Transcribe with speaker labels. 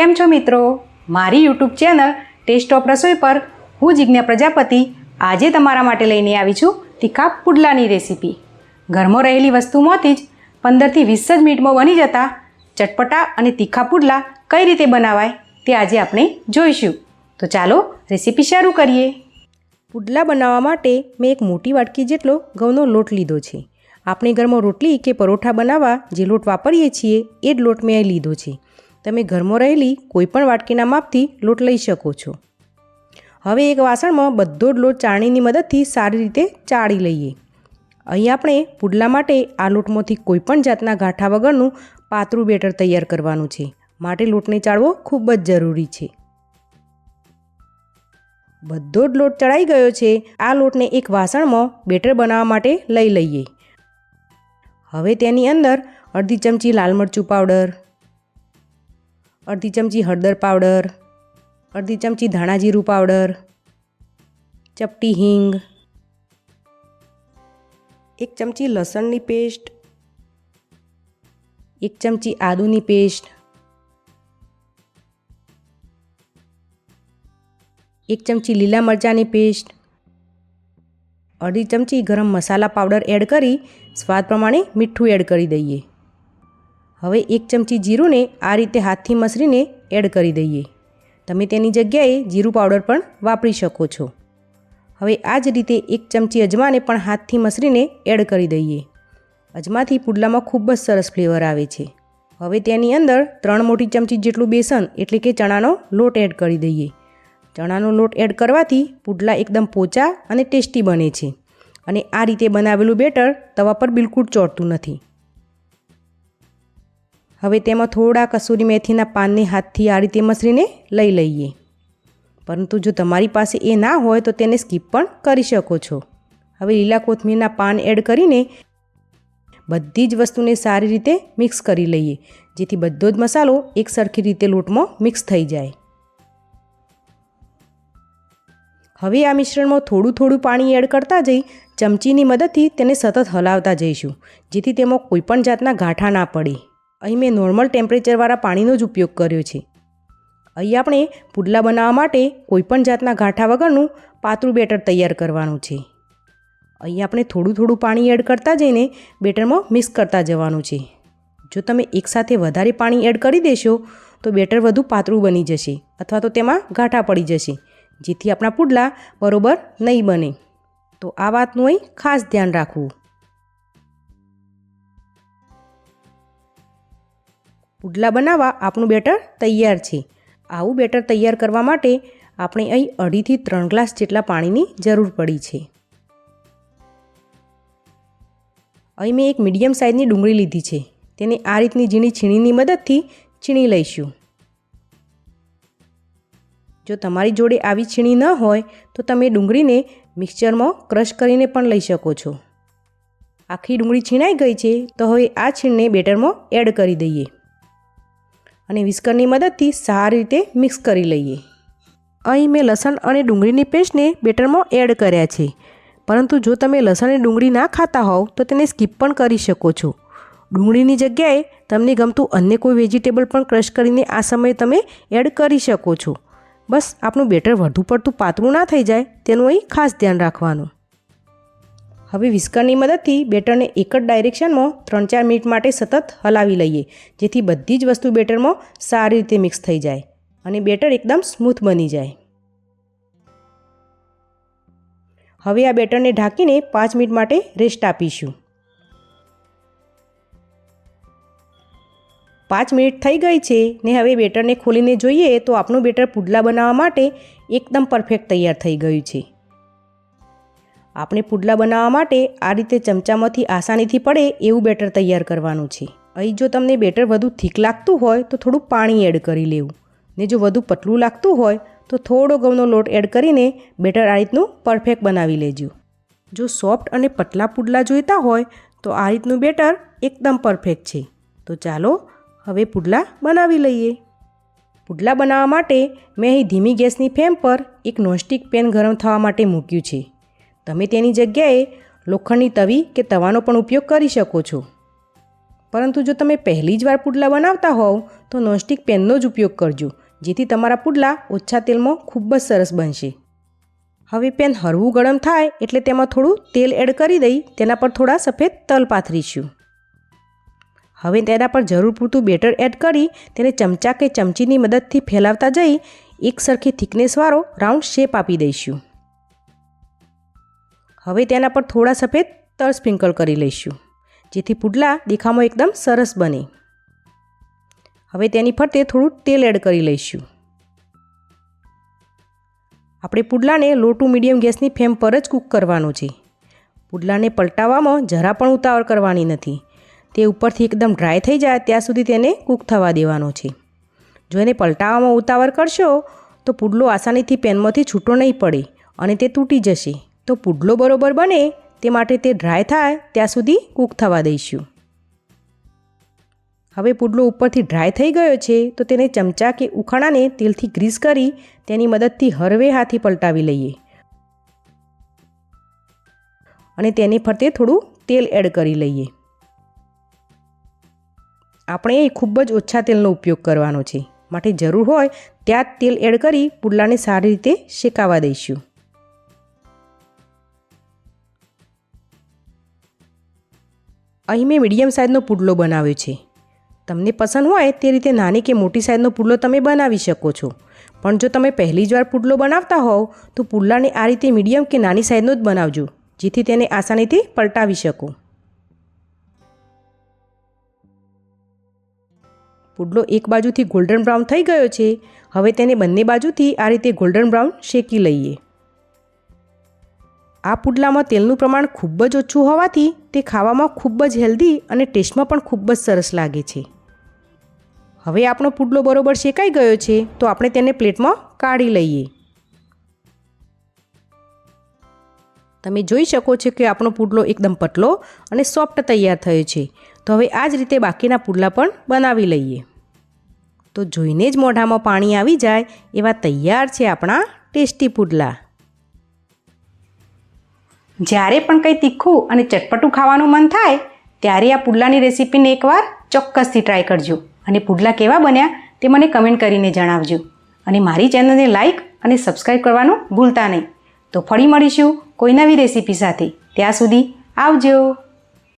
Speaker 1: કેમ છો મિત્રો? મારી યુટ્યુબ ચેનલ ટેસ્ટ ઓફ રસોઈ પર હું જિજ્ઞા પ્રજાપતિ. આજે તમારા માટે લઈને આવી છું તીખા પુડલાની રેસીપી. ઘરમાં રહેલી વસ્તુમાંથી જ પંદરથી વીસ જ મિનિટમાં બની જતા ચટપટા અને તીખા પુડલા કઈ રીતે બનાવાય તે આજે આપણે જોઈશું. તો ચાલો રેસીપી શરૂ કરીએ. પુડલા બનાવવા માટે મેં એક મોટી વાટકી જેટલો ઘઉંનો લોટ લીધો છે. આપણે ઘરમાં રોટલી કે પરોઠા બનાવવા જે લોટ વાપરીએ છીએ એ જ લોટ મેં લીધો છે. તમે ઘરમાં રહેલી કોઈપણ વાટકીના માપથી લોટ લઈ શકો છો. હવે એક વાસણમાં બધો જ લોટ ચાળણીની મદદથી સારી રીતે ચાળી લઈએ. અહીં આપણે પુડલા માટે આ લોટમાંથી કોઈપણ જાતના ગાંઠા વગરનું પાતળું બેટર તૈયાર કરવાનું છે. માટે લોટને ચાળવો ખૂબ જ જરૂરી છે. બધો જ લોટ ચડાઈ ગયો છે. આ લોટને એક વાસણમાં બેટર બનાવવા માટે લઈ લઈએ. હવે તેની અંદર અડધી ચમચી લાલ મરચું પાવડર અડધી ચમચી હળદર પાવડર, અડધી ચમચી ધાણા જીરું પાવડર, ચપટી હિંગ, એક ચમચી લસણની પેસ્ટ, એક ચમચી આદુની પેસ્ટ, એક ચમચી લીલા મરચાંની પેસ્ટ, અડધી ચમચી ગરમ મસાલા પાવડર એડ કરી, સ્વાદ પ્રમાણે મીઠું એડ કરી દઈએ. હવે એક ચમચી જીરુંને આ રીતે હાથથી મસરીને એડ કરી દઈએ. તમે તેની જગ્યાએ જીરું પાવડર પણ વાપરી શકો છો. હવે આ જ રીતે એક ચમચી અજમાને પણ હાથથી મસરીને એડ કરી દઈએ. અજમાથી પુડલામાં ખૂબ જ સરસ ફ્લેવર આવે છે. હવે તેની અંદર ત્રણ મોટી ચમચી જેટલું બેસન એટલે કે ચણાનો લોટ એડ કરી દઈએ. ચણાનો લોટ એડ કરવાથી પુડલા એકદમ પોચા અને ટેસ્ટી બને છે. અને આ રીતે બનાવેલું બેટર તવા પર બિલકુલ ચોંટતું નથી. હવે તેમાં થોડા કસૂરી મેથીના પાનને હાથથી આ રીતે મસરીને લઈ લઈએ. પરંતુ જો તમારી પાસે એ ના હોય તો તેને સ્કીપ પણ કરી શકો છો. હવે લીલા કોથમીરના પાન એડ કરીને બધી જ વસ્તુને સારી રીતે મિક્સ કરી લઈએ, જેથી બધો જ મસાલો એક સરખી રીતે લોટમાં મિક્સ થઈ જાય. હવે આ મિશ્રણમાં થોડું થોડું પાણી એડ કરતા જઈ ચમચીની મદદથી તેને સતત હલાવતા જઈશું, જેથી તેમાં કોઈપણ જાતના ગાંઠા ના પડે. અહીં મેં નોર્મલ ટેમ્પરેચરવાળા પાણીનો જ ઉપયોગ કર્યો છે. અહીં આપણે પુડલા બનાવવા માટે કોઈપણ જાતના ગાંઠા વગરનું પાતળું બેટર તૈયાર કરવાનું છે. અહીં આપણે થોડું થોડું પાણી એડ કરતા જઈને બેટરમાં મિક્સ કરતા જવાનું છે. જો તમે એકસાથે વધારે પાણી એડ કરી દેશો, તો બેટર વધુ પાતળું બની જશે અથવા તો તેમાં ગાંઠા પડી જશે, જેથી આપણા પુડલા બરોબર નહીં બને. તો આ વાતનું અહીં ખાસ ધ્યાન રાખવું. પુડલા બનાવવા આપણું બેટર તૈયાર છે. આવું બેટર તૈયાર કરવા માટે આપણે અહીં અઢીથી ત્રણ ગ્લાસ જેટલા પાણીની જરૂર પડી છે. અહીં મેં એક મીડિયમ સાઇઝની ડુંગળી લીધી છે. તેને આ રીતની ઝીણી છીણીની મદદથી છીણી લઈશું. જો તમારી જોડે આવી છીણી ન હોય, તો તમે ડુંગળીને મિક્સચરમાં ક્રશ કરીને પણ લઈ શકો છો. આખી ડુંગળી છીણાઈ ગઈ છે, તો હવે આ છીણને બેટરમાં એડ કરી દઈએ. અને વિસ્કરની મદદથી સારી રીતે મિક્સ કરી લઈએ. અહીં મેં લસણ અને ડુંગળીની પેસ્ટને બેટરમાં એડ કર્યા છે. પરંતુ જો તમે લસણ અને ડુંગળી ના ખાતા હોવ, તો તેને સ્કીપ પણ કરી શકો છો. ડુંગળીની જગ્યાએ તમને ગમતું અન્ય કોઈ વેજીટેબલ પણ ક્રશ કરીને આ સમયે તમે એડ કરી શકો છો. બસ, આપણું બેટર વધુ પડતું પાતળું ના થઈ જાય, તેનું અહીં ખાસ ધ્યાન રાખવાનું. હવે વિસ્કરની મદદથી બેટરને એક જ ડાયરેક્શનમાં ત્રણ ચાર મિનિટ માટે સતત હલાવી લઈએ, જેથી બધી જ વસ્તુ બેટરમાં સારી રીતે મિક્સ થઈ જાય અને બેટર એકદમ સ્મૂથ બની જાય. હવે આ બેટરને ઢાંકીને પાંચ મિનિટ માટે રેસ્ટ આપીશું. પાંચ મિનિટ થઈ ગઈ છે ને હવે બેટરને ખોલીને જોઈએ તો આપણું બેટર પુડલા બનાવવા માટે એકદમ પરફેક્ટ તૈયાર થઈ ગયું છે. આપણે પુડલા બનાવવા માટે આ રીતે ચમચામાંથી આસાનીથી પડે એવું બેટર તૈયાર કરવાનું છે. અહીં જો તમને બેટર વધુ થીક લાગતું હોય તો થોડું પાણી એડ કરી લેવું. ને જો વધુ પતલું લાગતું હોય તો થોડો ઘઉંનો લોટ એડ કરીને બેટર આ રીતનું પરફેક્ટ બનાવી લેજો. જો સોફ્ટ અને પતલા પુડલા જોઈતા હોય તો આ રીતનું બેટર એકદમ પરફેક્ટ છે. તો ચાલો હવે પુડલા બનાવી લઈએ. પુડલા બનાવવા માટે મેં અહીં ધીમી ગેસની ફ્લેમ પર એક નોનસ્ટિક પેન ગરમ થવા માટે મૂક્યું છે. તમે તેની જગ્યાએ લોખંડની તવી કે તવાનો પણ ઉપયોગ કરી શકો છો. પરંતુ જો તમે પહેલી જ વાર પુડલા બનાવતા હોવ, તો નોનસ્ટિક પેનનો જ ઉપયોગ કરજો, જેથી તમારા પુડલા ઓછા તેલમાં ખૂબ જ સરસ બનશે. હવે પેન હળવું ગરમ થાય એટલે તેમાં થોડું તેલ એડ કરી દઈ, તેના પર થોડા સફેદ તલ પાથરીશું. હવે તેના પર જરૂર પૂરતું બેટર એડ કરી, તેને ચમચા કે ચમચીની મદદથી ફેલાવતા જઈ, એક સરખી થિકનેસવાળો રાઉન્ડ શેપ આપી દઈશું. હવે તેના પર થોડા સફેદ તલ સ્પ્રિંકલ કરી લઈશું, જેથી પુડલા દેખાવમાં એકદમ સરસ બને. હવે તેની ફરતે થોડું તેલ એડ કરી લઈશું. આપણે પુડલાને લો ટુ મીડિયમ ગેસની ફ્લેમ પર જ કૂક કરવાનું છે. પુડલાને પલટાવવામાં જરા પણ ઉતાવળ કરવાની નથી. તે ઉપરથી એકદમ ડ્રાય થઈ જાય ત્યાં સુધી તેને કૂક થવા દેવાનો છે. જો એને પલટાવવામાં ઉતાવળ કરશો, તો પુડલો આસાનીથી પેનમાંથી છૂટો નહીં પડે અને તે તૂટી જશે. તો પુડલો બરોબર બને, તે માટે તે ડ્રાય થાય, ત્યાં સુધી કૂક થવા દઈશું. હવે પુડલો ઉપરથી ડ્રાય થઈ ગયો છે, તો તેને ચમચા કે ઉખાણાને તેલથી ગ્રીસ કરી, તેની મદદથી હરવે હાથી પલટાવી લઈએ. અને તેની ફરતે થોડું તેલ એડ કરી લઈએ. આપણે ખૂબ જ ઓછા તેલનો ઉપયોગ કરવાનો છે. માટે જરૂર હોય, ત્યાં જ તેલ એડ કરી પુડલાને સારી રીતે શેકાવા દઈશું. અહીં મેં મીડિયમ સાઇઝનો પુડલો બનાવ્યો છે. તમને પસંદ હોય તે રીતે નાની કે મોટી સાઇઝનો પુડલો તમે બનાવી શકો છો. પણ જો તમે પહેલી જ વાર પુડલો બનાવતા હોવ, તો પુડલાને આ રીતે મીડિયમ કે નાની સાઇઝનો જ બનાવજો, જેથી તેને આસાનીથી પલટાવી શકો. પુડલો એક બાજુથી ગોલ્ડન બ્રાઉન થઈ ગયો છે. હવે તેને બંને બાજુથી આ રીતે ગોલ્ડન બ્રાઉન શેકી લઈએ. આ પુડલામાં તેલનું પ્રમાણ ખૂબ જ ઓછું હોવાથી તે ખાવામાં ખૂબ જ હેલ્ધી અને ટેસ્ટમાં પણ ખૂબ જ સરસ લાગે છે. હવે આપણો પુડલો બરોબર શેકાઈ ગયો છે, તો આપણે તેને પ્લેટમાં કાઢી લઈએ. તમે જોઈ શકો છો કે આપણો પુડલો એકદમ પતલો અને સોફ્ટ તૈયાર થયો છે. તો હવે આ જ રીતે બાકીના પુડલા પણ બનાવી લઈએ. તો જોઈને જ મોઢામાં પાણી આવી જાય એવા તૈયાર છે આપણા ટેસ્ટી પુડલા. જ્યારે પણ કંઈ તીખું અને ચટપટું ખાવાનું મન થાય, ત્યારે આ પુડલાની રેસીપીને એકવાર ચોક્કસથી ટ્રાય કરજો. અને પુડલા કેવા બન્યા તે મને કમેન્ટ કરીને જણાવજો. અને મારી ચેનલને લાઈક અને સબસ્ક્રાઈબ કરવાનું ભૂલતા નહીં. તો ફરી મળીશું કોઈ નવી રેસીપી સાથે. ત્યાં સુધી આવજો.